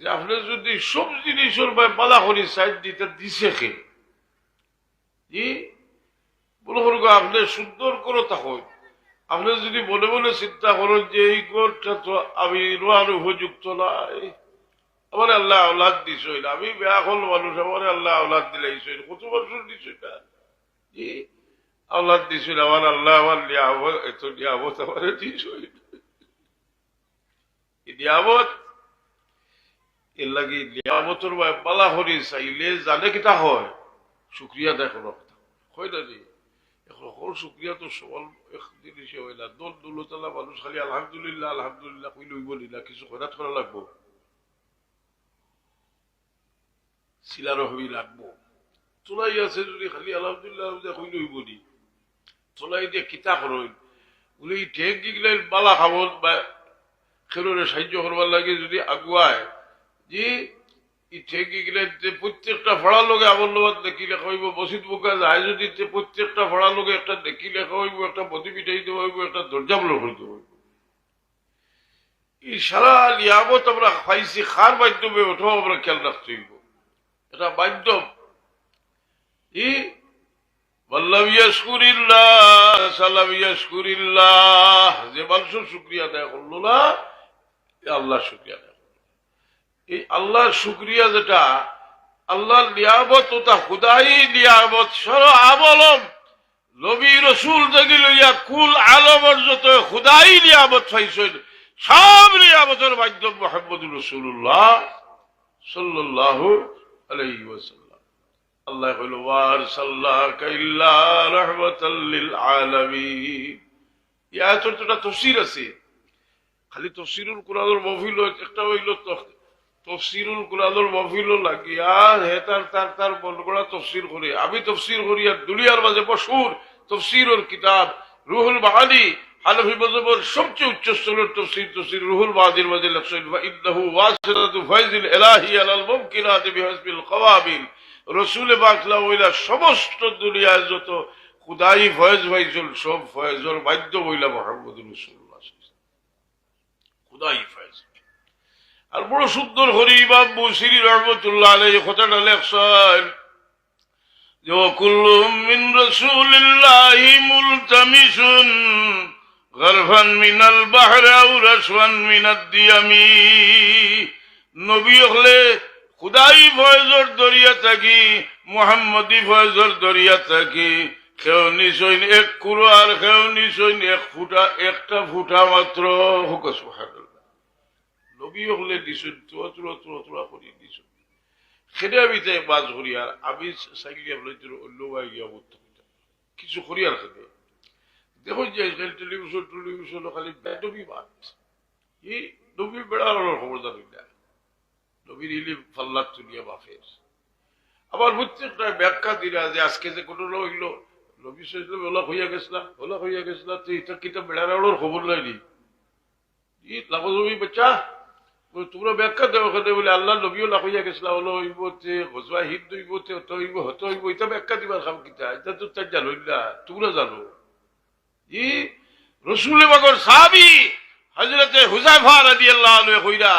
যে আপনি যদি সব জিনিসের বা বালা করি সাইড দিতে দিছে খে জি? বলে করব আপনি সুন্দর করে থাকুন। আপনি যদি মনে মনে চিন্তা করেন যে এই গোরটা তো আমি রোয়ার উপযুক্ত নাই আমার আল্লাহ আওলাদ দিছই আমি বেয়া হল মানুষ, আমার আল্লাহ আওলাদ দিলাইছই কত বছর দিছই না না আমার আল্লাহ আমার নিয়ামত, এত নিয়ামত আমার দিছই নিয়ামত এর লাগি নিয়ামতর বালা হরি চাইলে জানে কিতা হয়? শুক্রিয়া দেয় কথা। হয় না সকল শুক্রিয়া তো সবল জিনিসে হয় না। দল দুলতলা মানুষ খালি আলহামদুলিল্লাহ আলহামদুলিল্লাহ কই লইব না কিছু খরাত করা লাগবো। শিলারও হবি লাগবো। তোলাই আছে যদি খালি আলহামদুলিল্লাহ কই লইব নি তোলাই দিয়ে কিতা করইন বলে, এই ঠেক বালা খাব বা খেলোরে সাহায্য করবার লাগে যদি আগুয়ায় যে প্রত্যেকটা ফড়ার লোকে আমার লগত দেখিলে কইব বসিত বোকা যায় যদি প্রত্যেকটা ফড়ার লোকে একটা দেখিলে কইব একটা বদি পিঠাই দেব হইব, একটা দরজা বলো হইতে হইব। এই সারা লিয়াবত আমরা পাইছি খার মাধ্যমে ওঠাও আমরা খেয়াল রাখতে হইব। এটা মাধ্যম। ই যে মানুষের শুক্রিয়া দেয় করল না আল্লাহ শুক্রিয়া এই আল্লাহর শুক্রিয়া যেটা, আল্লাহর নিয়ামত ওটা খুদাই নিয়ামত, সর আমলম নবী রসুল থেকে লইয়া কুল আলমর যত খুদাই নিয়ামত পাইছেন, সব নিয়ামতের মাধ্যম মোহাম্মদ রসুল্লাহ সাল্লাহ আলাইহি ওয়াসাল্লাম। আল্লাহ কইল ওয়ার সাল্লাহ কাইল্লা রহমতাল্লিল আলামিন। ইয়া ছোটটা তফসির আছে। খালি তফসিরুল কোরআনের মহফিল একটা হইল তফসিরুল কোরআনের মহফিল লাগিয়া হে তার তার তার বলগড়া তফসির করে। আমি তফসির করি আর দুনিয়ার মাঝে বসুর তফসিরর কিতাব। রুহুল বাহানি হানফি মজহবর সবচেয়ে উচ্চ স্তরের তফসির তফসির রুহুল বাহাদির মাঝে লেখছেন ইন্নাহু ওয়াসিলাতু ফাইজিল ইলাহি আলাল মুমকিনাত বিহাসবিল কওয়াবিল রসুল বাকলা ওইলা সমস্ত দুনিয়ায় যত খুদাই ফয়েজ ভাইজুল সব ফয়েজর বাধ্য বইলা মোহাম্মদ রসুল্লাহ খুদাই ফয়েজ। আর বড় সুন্দর হরি ইমাম মুসিরি রহমতুল্লাহ আলাই কথাটা লেখছেন হলে খুদাই ফয়জর দরিয়া থাকি, মোহাম্মদি ফয়জর দরিয়া থাকি। খেও নিশইন এক কুরো আর খেও নিশইন এক ফুটা, একটা ফুটা মাত্র। হুক, সুবহানাল্লাহ। নবী হলে দিছুন তোরা তোরা তোরা তোরা করি দিছুন সেটা আমি তাই বাজ করি আর আমি চাইলে আপনার অন্য গিয়া বলতে কিছু করি আর খেতে দেখুন যে টেলিভিশন টেলিভিশন খালি নবী বাদ এই নবী বেড়ানোর খবরদার না। নবীর ইলি ফাল্লার তুলিয়া বাফের আবার প্রত্যেকটা ব্যাখ্যা দিলা যে আজকে যে কোনো হইল, নবী সাইলাম ওলা হইয়া গেছিলাম ওলা হইয়া গেছিলাম তো এটা কিটা বেড়ানোর খবর লাইনি ই লাভ নবী বাচ্চা। তোমরা ব্যাখ্যা দেওয়া ওখানে। বলে, আল্লাহ নবীও লাখ হইয়া গেছিলাম হলো হইব হজুয়া হিদ হইব তে হত হইব হত হইব, এটা ব্যাখ্যা দিবার খাম কিতা? এটা তো তার জানো না। তোমরা জানো। ই রসুল বাগর সাহাবি হজরতে হুজাইফা রাদিয়াল্লাহু আনহু কইরা,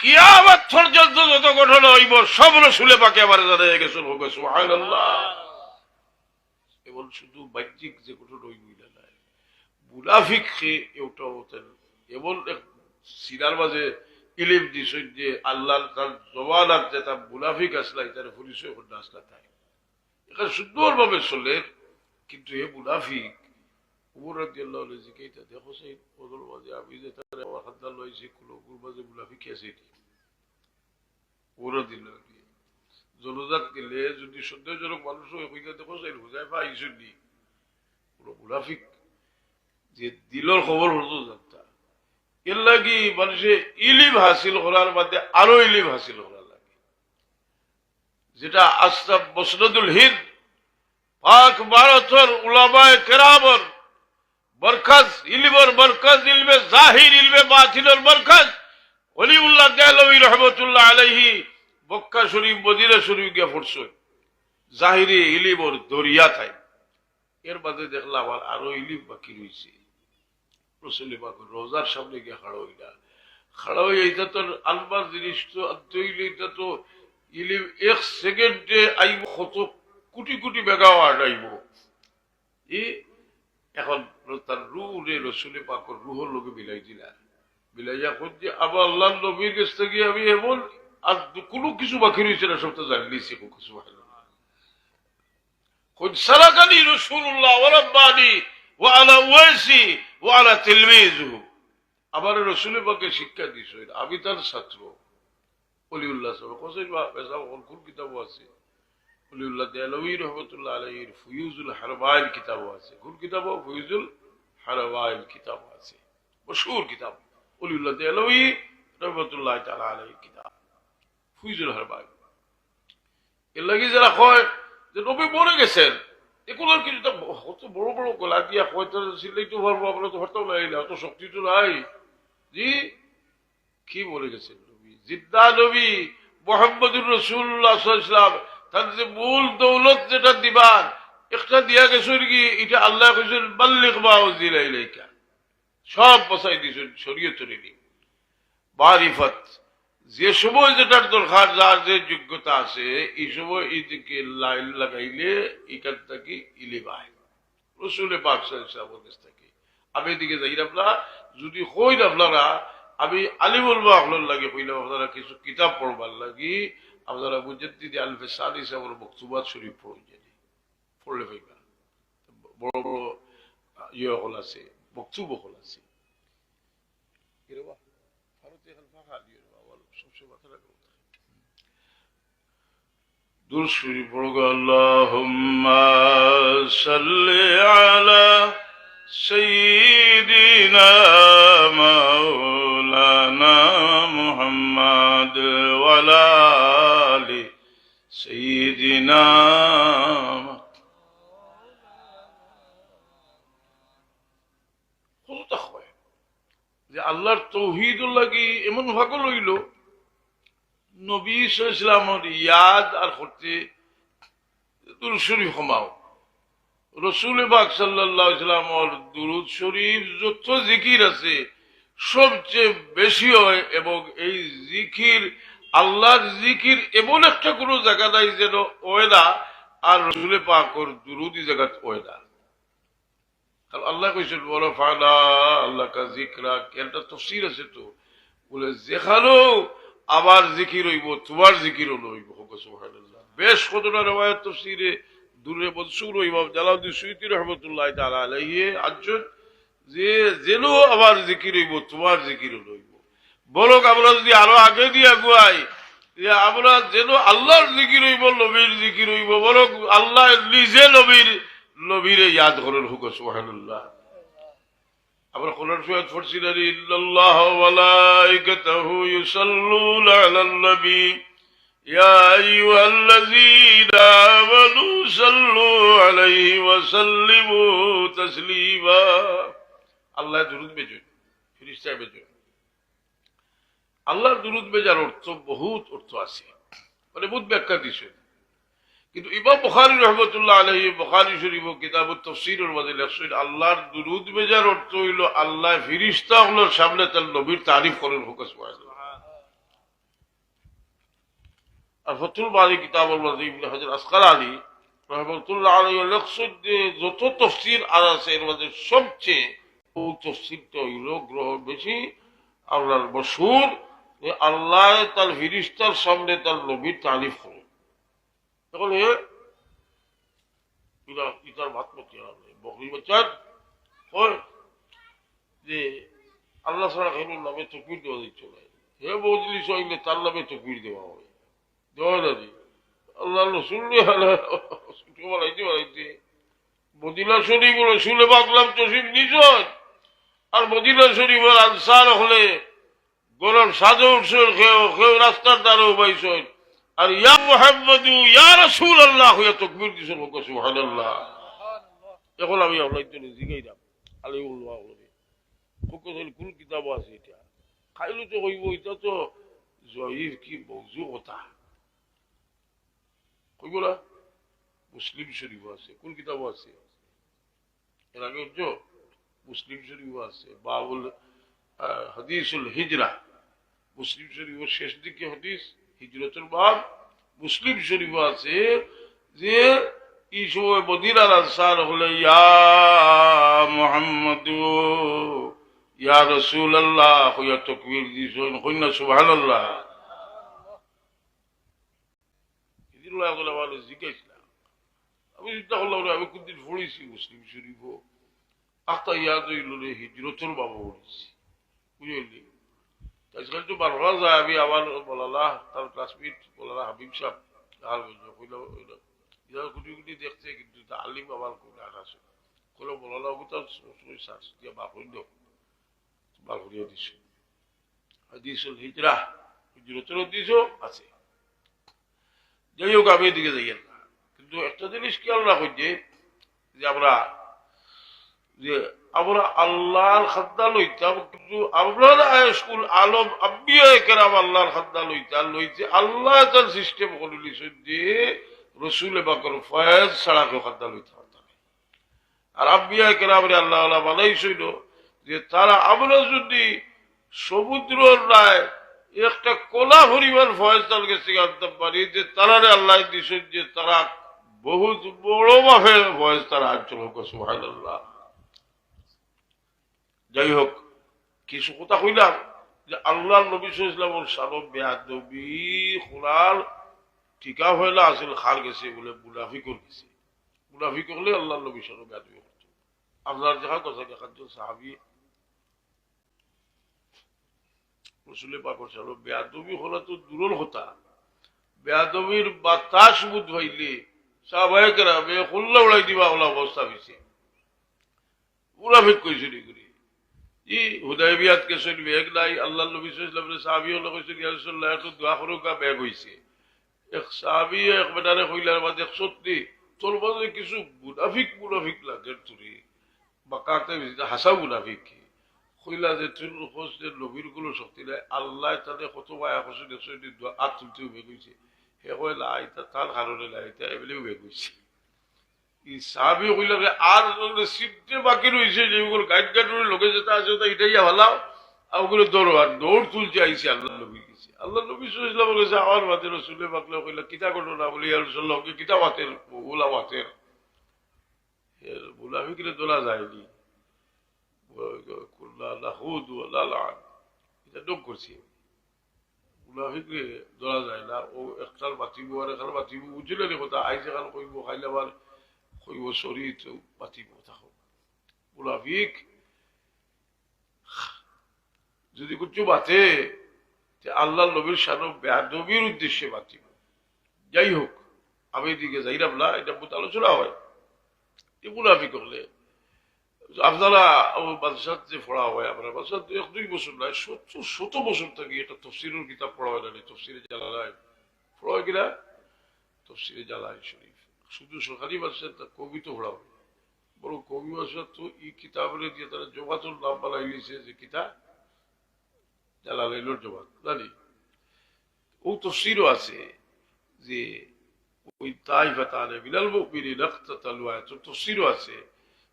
কিয়ামত পর্যন্ত যত গঠন হইব, সব রসুলে পাকে আবার জানা গেছে হোক সুবহানাল্লাহ। এবং শুধু বাহ্যিক যে গঠন হইব না মুনাফিক সে এটা হতেন এমন এক মাঝে ইলিম দিছেন যে আল্লাহ তার জবানার যে তার মুনাফিক আসলা তার পরিচয় করতে আসলা তাই এখানে সুন্দরভাবে চলে, কিন্তু এ মুনাফিক, উমর রাদিয়াল্লাহু আনহু যে কেইটা দেখো সেই ওদের মাঝে আমি যে তার আমার হাতদার লইছি কুলকুর মাঝে মুনাফিক আছে উমর রাদিয়াল্লাহু জনজাত গেলে, যদি সন্দেহজনক মানুষ হয়, কইতে দেখো সেই হুজাইফা আইসুন কোনো মুনাফিক, যে দিলর খবর হতো এর লাগি মানুষে ইলিম হাসিল করার মধ্যে আরও ইলিম হাসিল করার লাগে। যেটা আস্তাব মসনদুল হিন্দ, পাক ভারতর উলামায় কেরামর বরখাজ ইলমর বরখাজ ইলমে জাহির, ইলমে বাতিলর বরখাজ অলিউল্লাহ দেহলবী রহমতুল্লাহ আলাইহি বক্কা শরীফ, মদিনা শরীফ গিয়া পড়ছে। জাহিরি ইলিমর দরিয়া থাই। এর বাদে দেখলাম আমার আরও ইলিম বাকি রয়েছে। রসুলিবাগ রোজার সামনে গিয়ে খাড়া না। খাড়া এইটা তো আলমার জিনিস তো এইটা তো ইলিম এক সেকেন্ডে আইব, কত কোটি কোটি মেগাওয়াট আইব। ই এখন তার রু রে রসুলে পাকর রুহর লোকে মিলাই দিলা মিলাই এখন যে, আবার আল্লাহ নবীর কাছ থেকে আমি এমন আর কোনো কিছু বাকি রয়েছে না, সব তো জানিয়েছি কিছু ভালো কোন সালাকানি রসুল্লাহ ওরাম্বানি ও আলা ওয়াসি ও আলা তেলমিজু। আমার রসুলের পক্ষে শিক্ষা দিস আমি তার ছাত্র। অলিউল্লাহ সাহেব কোসেন বেসা আছে। অলিউল্লাহ দেয়ালবী হারবাইল কিতাব আছে। কোন কিতাব ফুয়ুজুল হারবাইল কিতাব আছে। মশহুর কিতাব। অলিউল্লাহ দেয়ালবী তালা আলহীর কিতাব। ফুয়ুজুল হারবাইল। এর লাগে যারা হয় যে নবী মরে গেছেন এগুলোর কিছু তো অত বড় বড় গলা দিয়া হয়তো সিলেই তো পারব আমরা তো হরতাও নাই অত শক্তি তো নাই। জি কি বলে নবী? জিদ্দা নবী মোহাম্মদুর রসুল্লাহ ইসলাম তার যে মূল দৌলত যেটা দিবার একটা দিয়া গেছেন কি এটা আল্লাহ কইছেন বাল্লিক বা ইলাইকা। সব বসাই দিয়েছেন শরীয় তরিনি মারিফত যে সময় যেটার দরকার, যার যে যোগ্যতা আছে, এই সময় এইদিকে লাইন লাগাইলে এখান থেকে ইলিবাই রসুলে পাক সাহেবের কাছ থেকে। আমি এদিকে যাই আপনারা, যদি হইন আপনারা, আমি আলিমুল আপনার লাগে হইলাম আপনারা কিছু কিতাব পড়বার লাগি, আপনারা বুঝেন দিদি আলফে সাদি সাহেবের বক্তবাদ শরীফ পড়ে জানি পড়লে পাইবা বড় বড় ইয়ে হল আছে বক্তব্য হল আছে। কিরবা ভারতে এখন ফাঁকা দিয়ে সবসময় মাথা রাখব দূর শুরি পড়ব আল্লাহুম্মা সাল্লি আলা সাইয়্যিদিনা মাওলানা মুহাম্মদ ওয়া আলা আলি সাইয়্যিদিনা যে আল্লাহর তৌহিদুল লাগি এমন ভাগ লইল? নবী ইসলামের ইয়াদ আর রসুল বাক দুরুদ শরীফ যত জিকির আছে, সবচেয়ে বেশি হয় এবং এই জিকির, আল্লাহর জিকির এমন একটা কোনো জায়গা নাই যেন ওয়েদা আর রসুলে পাকর দুরুদি জায়গা ওয়েদা আল্লাহ কইছেন বড় ফানা আল্লাহ কা জিকরা। একটা তফসির আছে তো? বলে, যেখানেও আবার জিকির হইব, তোমার লইব সুবহানাল্লাহ। বেশ কতটা রেওয়ায়ত তফসিরে দূরে মনসুর ইমাম জালাউদ্দিন সুইতি রহমতুল্লাহ আলাইহি আজ্জুন যে যেন আবার জিকির হইব, তোমার জিকিরও লইব। বলক আমরা যদি আরও আগে দিয়ে আগুয়াই যে আমরা যেন আল্লাহর জিকির হইব, নবীর জিকির হইব বলক আল্লাহ নিজে নবীর, নবীরে ইয়াদ করেন, হুক সুবহানাল্লাহ। আমরা কোরআন শরীফ পড়ছি না ইল্লাল্লাহ ওয়া মালাইকাতুহু ইউসাল্লুনা আলান নবী ইয়া আইয়ুহাল্লাযীনা আমানু সাল্লু আলাইহি ওয়া সাল্লিমু তাসলিমা। আল্লাহ দুরূদ বেজুন ফেরেশতা বেজুন আল্লাহর দুরূদ বেজার অর্থ, বহুত অর্থ আছে। মানে বহুত ব্যাখ্যা দিছেন কিন্তু ইমাম বুখারি রহমতুল্লাহ আলহী বুখারি শরীফ কিতাব লেখছেন আল্লাহর দুরুদ বেজার অর্থ হইল আল্লাহ ফিরিস্তা হলোর সামনে তার নবীর তারিফ করেন হুকাস আর ফতুল বাড়ি ইবনে হজর আসকার আলী রহমতুল্লাহ আলী লেখছেন যত তফসির আর আছে, এর মধ্যে সবচেয়ে ও তফসিরটা হইল গ্রহ বেশি, আল্লাহর মশুর আল্লাহ তার ফিরিস্তার সামনে তার নবীর তারিফ করেন। তখন এ ইরা ইতার ভাত মতি হবে। বকরি বাচ্চার হয় যে আল্লাহ ছাড়া কেন নামে তকবির দেওয়া দিচ্ছে না হে বদলি সঙ্গে তার নামে তকবির দেওয়া হবে। দেওয়া না দি আল্লাহ রসুল বানাইতে বানাইতে মদিনা শরীফ রসুলে বাকলাম তসিম নিজন আর মদিনা শরীফের আনসার হলে গরম সাজে উঠছেন কেউ কেউ রাস্তার দ্বারাও পাইছেন আর ইয়া মোহাম্মদু, ইয়া রাসূল আল্লাহ হইয়া তকবীর হোক সুবহানাল্লাহ। এখন আমি আপনার জন্য জিগাইলাম আলিউল্লাহ বলে। হোক কোন কিতাব আছে এটা? খাইলো তো কইব, এটা তো জহির কি মৌজু কথা। কইব না? মুসলিম শরীফ আছে, কোন কিতাব আছে? এর আগে উঠছো মুসলিম শরীফ আছে, বাবুল হাদিসুল হিজরা। মুসলিম শরীফ শেষ দিকে হদিস। হিজরতুল বাব মুসলিম শরীফ আছে যে, এই সময় মদিনার আনসার হলে, ইয়া মোহাম্মদ, ইয়া রসুল আল্লাহ হইয়া তকবীর দিয়েছেন, হইনা সুবহান আল্লাহ আমি চিন্তা কোনদিন পড়েছি মুসলিম শরীফ আত্মা ইয়াদ হইল হিজরতুল বাবা পড়েছি। আজকাল বারবার যায় আমি আমার বলালা তার ক্লাসমেট বলালা হাবিব ইদার কুটি কুটি দেখছে কিন্তু আলিম আমার কোন আছে কইল বলালা সবসময় শ্বাস দিয়ে বাপ হইল বাপ হইয়া দিছ হাদিসুল হিজরা হিজরতের দিছ আছে. যাই হোক, আমি এদিকে যাই না। কিন্তু একটা জিনিস খেয়াল রাখুন যে যে আমরা যে আমরা আল্লাহর খাদ্দা লইতাম, কিন্তু স্কুল আলম আব্বিয়া কেরাম আল্লাহর খাদ্দা লইতাম, লইতে আল্লাহ তার সিস্টেম করে লিছেন যে রসুল বাকর ফয়েজ ছাড়া কেউ খাদ্দা লইতে পারতাম না। আর আব্বিয়া কেরাম রে আল্লাহ আল্লাহ বানাইছিল যে তারা আমরা যদি সমুদ্র রায় একটা কোলা পরিমাণ ফয়েজ তার কাছে আনতে পারি, যে তারা আল্লাহ দিছেন যে তারা বহুত বড় ভাবে ফয়েজ তারা হোক সুহান আল্লাহ যাই হোক, কিছু কথা কইলাম যে আল্লাহ নবী ইসলামর সালম বেয়াদবি খোলার ঠিকা হইলা আসিল, খাল গেছে বলে মুনাফি করে গেছে। মুনাফি করলে আল্লাহ নবী সালম বেয়াদবি করতো আপনার দেখা কথা একজন সাহাবি রসুলে পাকর সালম বেয়াদবি হলা তো দূরের কথা। বেয়াদবির বাতাস বুধ হইলে সাহবাহিকরা বে খুল্লা উড়াই দিবা ওলা অবস্থা হয়েছে মুনাফিক কইছে নি করি ই হুদাইবিয়াত কে শুন বেগ নাই আল্লাহ নবী সাল্লাল্লাহু আলাইহি সাহাবী হলো কইছে ইয়া রাসূলুল্লাহ একটু দোয়া করো কা বেগ হইছে। এক সাহাবী এক বেটারে কইলার মাঝে সত্যি, তোর মাঝে কিছু মুনাফিক মুনাফিক লাগে তুই বাকাতে হাসা মুনাফিক কি? কইলা যে, তুই খোঁজ যে, নবীরগুলো শক্তি নাই। আল্লাহ তাদের কত মায়া খোঁজ দেখছ দোয়া আত তুলতে বেগ হইছে। হে কইলা আইতা তার কারণে এটা এবেলেও বেগ হইছে। সাহাবি কইলারে আর সিটে বাকি রইছে যেগুলো গাইড গাইডের লোকে যেটা আছে ওটা এটাই ভালাও আর ওগুলো দৌড় আর দৌড় তুলছে, আইসি আল্লাহ নবী গেছে আল্লাহ নবী সুইসলাম বলেছে, আমার মাতে রসুলে বাকলে কইলা কিতা করো না বলি আর রসুল্লাহ কিতা মাতের ওলা মাতের বুলাফি কিনে তোলা যায়নি। এটা ডোক করছি। মুনাফিকরে যায় না। ও একটার বাতিব আর একটার বাতিব, বুঝলে কথা আইজ এখান কইব, খাইলে আবার শরীর বাতিব থাকো মুনাফিক যদি কিছু তে আল্লাহ নবীর সানো বেয়াদবির উদ্দেশ্যে বাতিব যাই হোক আমি এদিকে যাইলাম না এটা বহুত আলোচনা হয় এ মুনাফিক হলে আপনারা বাদশাহ যে পড়া হয় আমরা বাদশাহ এক দুই বছর নয় সত্তর শত বছর থেকে এটা তফসিরের কিতাব পড়া হয় না তফসিরে জালালাই পড়া হয় কিনা তফসিরে জালাই শরীফ শুধু সরকারি কবি তো পড়া হয় বড় কবি বাদশাহ তো এই কিতাবের দিয়ে তারা জমাতুর নাম বানাই লিছে যে কিতাব জালালাইলোর জমাত জানি ও তফসিরও আছে যে ওই তাই ফাতানে বিলাল মুকমিনি নাক্তাতাল ওয়াত তফসিরও আছে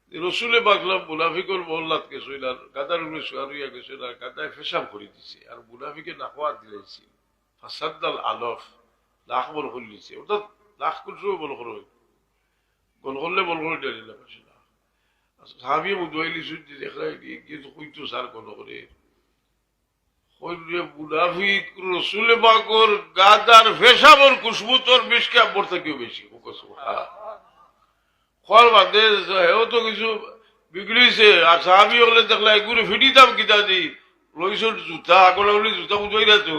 যে রসুলে বাগলাম মুনাফিকর মোল্লাত গেছিল আর গাদার উপরে সোয়ারিয়া গেছিল আর গাদায় ফেসাব করে দিছে। আর মুনাফিকে নাকওয়া দিলাইছে ফাসাদ্দাল আলফ লাখ বল করে দিছে। ওটা লাখ করছে বল করে বল করলে বল করে দিল না সাহাবি মুদুয়াইলি সুজি দিয়ে কিন্তু কইতো সার কোন করে মুনাফিক রসুলে খোয়ার বাদে হেও কিছু বিগড়িছে আর সাহাবি হলে দেখলে এগুলো ফিটি কিতা দি লইছ জুতা আগলে জুতা উঠাই না তো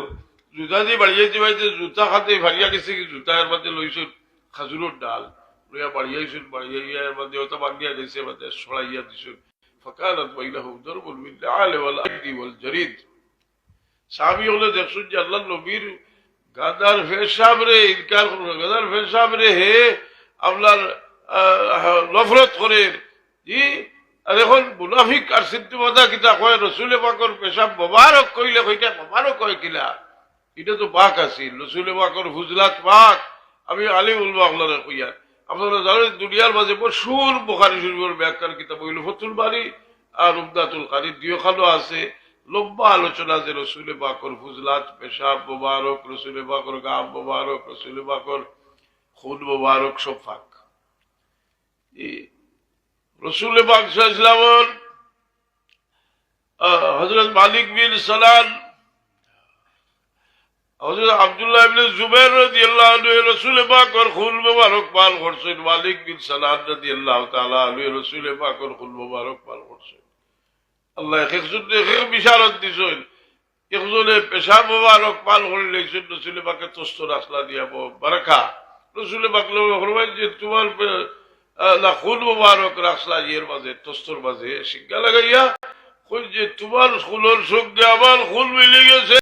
জুতা দিয়ে বাড়িয়াইতে বাড়িতে জুতা খাতে ভারিয়া গেছে কি জুতা এর মধ্যে লইছ খাজুরের ডাল। লইয়া বাড়িয়াইছুন বাড়িয়াইয়া এর মধ্যে ওটা বান্ধিয়া গেছে মধ্যে সরাইয়া আল ওয়াল আইদি ওয়াল জারিদ সাহাবি হলে দেখছুন যে আল্লাহ নবীর গাদার ফেসাব রে ইনকার করবে গাদার ফেসাব রে হে আপনার নফরত করে জি আর এখন মুনাফিক আর সিদ্ধি কিতা কয় রসুলে পাকর পেশাব মোবারক কইলে কইটা মোবারক কয় কিলা। এটা তো পাক আছিল রসুলে পাকর হুজলাত পাক আমি আলী উলবা আপনারা কইয়া। আপনারা জানেন, দুনিয়ার মাঝে প্রচুর বোখারি শরীফের ব্যাখ্যার কিতাব হইল ফতুল বাড়ি আর উবদাতুল কারি দুইখানো আছে। লম্বা আলোচনা যে রসুল বাকর ফুজলাত, পেশাব মোবারক, রসুল বাকর গাম মোবারক, রসুল বাকর খুন মোবারক সব ফাঁক। রসুল বাক ইসলামর হজরত মালিক বিন সালান হজরত আব্দুল্লাহ ইবনে জুবাইর রাদিয়াল্লাহু আনহু রাসূল পাকর খুন মুবারক পাল করছেন। মালিক বিন সালান রাদিয়াল্লাহু তাআলা আনহু রাসূল পাকর খুন মুবারক পাল করছেন। আল্লাহ একজন এক বিশারত যে তোমার না, খুন মুবারক রাসলা ইয়ের মাঝে, তস্তর মাঝে শিক্ষা লাগাইয়া যে তোমার খুলোর সঙ্গে আমার খুন মিলে গেছে।